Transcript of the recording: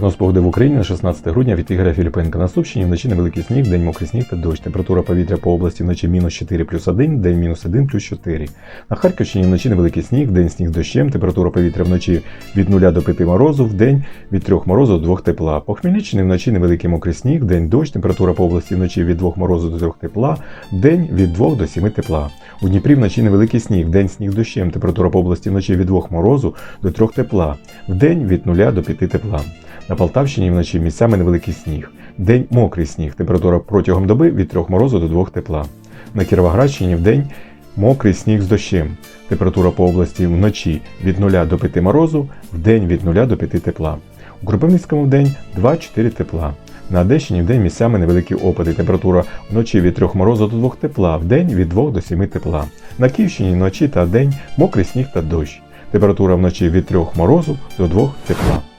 Прогноз погоди в Україні на 16 грудня від Ігоря Філіпенка. На Сумщині вночі невеликий сніг, день мокрий сніг та дощ. Температура повітря по області вночі мінус 4 плюс 1, день мінус 1 плюс 4. На Харківщині вночі невеликий сніг, день сніг з дощем, температура повітря вночі від 0 до 5 морозу, в день від 3 морозу до 2 тепла. По Хмельниччині вночі невеликий мокрий сніг, день дощ, температура по області вночі від 2 морозу до 3 тепла, в день від 2 до 7 тепла. У Дніпрі вночі невеликий сніг, день сніг з дощем, температура по області вночі від 2 морозу до 3 тепла, в день від 0 до 5 тепла. На Полтавщині вночі місцями невеликий сніг. День мокрий сніг. Температура протягом доби від 3 морозу до 2 тепла. На Кіровоградщині вдень мокрий сніг з дощем. Температура по області вночі від 0 до 5 морозу, вдень від 0 до 5 тепла. У Кропивницькому вдень 2-4 тепла. На Одещині вдень місцями невеликі опади. Температура вночі від 3 морозу до 2 тепла, вдень від 2 до 7 тепла. На Київщині вночі та вдень мокрий сніг та дощ. Температура вночі від 3 морозу до 2 тепла.